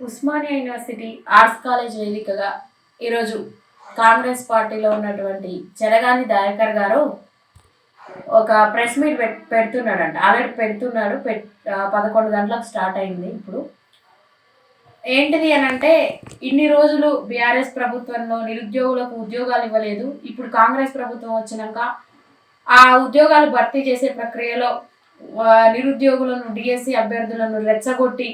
Osmania university arts college వేదికగా ఈరోజు కాంగ్రెస్ పార్టీలో ఉన్నటువంటి చెరగాని దయాకర్ గారు ఒక ప్రెస్ మీట్ పెట్ పెడుతున్నాడంట. ఆల్రెడీ పెడుతున్నాడు. పెట్ పదకొండు గంటలకు స్టార్ట్ అయింది ఇప్పుడు. ఏంటిది అని అంటే ఇన్ని రోజులు బీఆర్ఎస్ ప్రభుత్వంలో నిరుద్యోగులకు ఉద్యోగాలు ఇవ్వలేదు. ఇప్పుడు కాంగ్రెస్ ప్రభుత్వం వచ్చినాక ఆ ఉద్యోగాలు భర్తీ చేసే ప్రక్రియలో నిరుద్యోగులను డిఎస్సి అభ్యర్థులను రెచ్చగొట్టి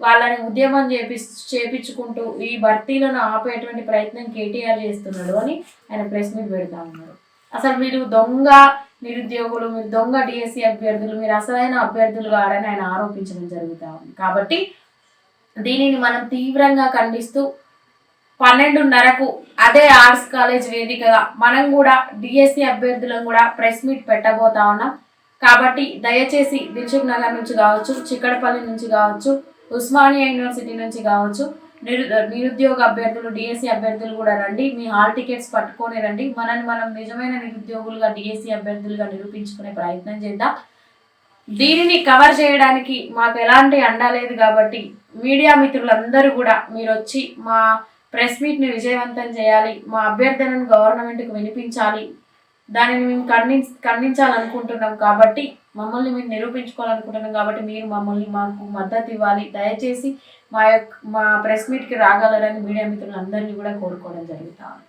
వాళ్ళని ఉద్యమం చేపి చేపించుకుంటూ ఈ భర్తీలను ఆపేటువంటి ప్రయత్నం కేటీఆర్ చేస్తున్నాడు అని ఆయన ప్రెస్ మీట్ పెడతా ఉన్నారు. అసలు మీరు దొంగ నిరుద్యోగులు మీరు దొంగ డిఎస్సి అభ్యర్థులు మీరు అసలైన అభ్యర్థులు కారని ఆయన ఆరోపించడం జరుగుతూ ఉంది. కాబట్టి దీనిని మనం తీవ్రంగా ఖండిస్తూ పన్నెండున్నరకు అదే ఆర్ట్స్ కాలేజ్ వేదికగా మనం కూడా డిఎస్సి అభ్యర్థులను కూడా ప్రెస్ మీట్ పెట్టబోతా ఉన్నాం. కాబట్టి దయచేసి దిల్సుఖ్ నగర్ నుంచి కావచ్చు చిక్కడపల్లి నుంచి కావచ్చు ఉస్మానియా యూనివర్సిటీ నుంచి కావచ్చు. నిరు నిరుద్యోగ అభ్యర్థులు డిఎస్సి అభ్యర్థులు కూడా రండి. మీ హాల్ టికెట్స్ పట్టుకొని రండి. మనల్ని మనం నిజమైన నిరుద్యోగులుగా డిఎస్సి అభ్యర్థులుగా నిరూపించుకునే ప్రయత్నం చేద్దాం. దీనిని కవర్ చేయడానికి మాకు ఎలాంటి అండా లేదు కాబట్టి మీడియా మిత్రులందరూ కూడా మీరు వచ్చి మా ప్రెస్ మీట్ని విజయవంతం చేయాలి. మా అభ్యర్థనను గవర్నమెంట్కి వినిపించాలి. దానిని మేము ఖండించ ఖండించాలనుకుంటున్నాం కాబట్టి మమ్మల్ని మేము నిరూపించుకోవాలనుకుంటున్నాం కాబట్టి మీరు మమ్మల్ని మాకు మద్దతు ఇవ్వాలి. దయచేసి మా యొక్క మా ప్రెస్ మీట్కి రాగలరని మీడియా మిత్రులందరినీ కూడా కోరుకోవడం జరుగుతుంది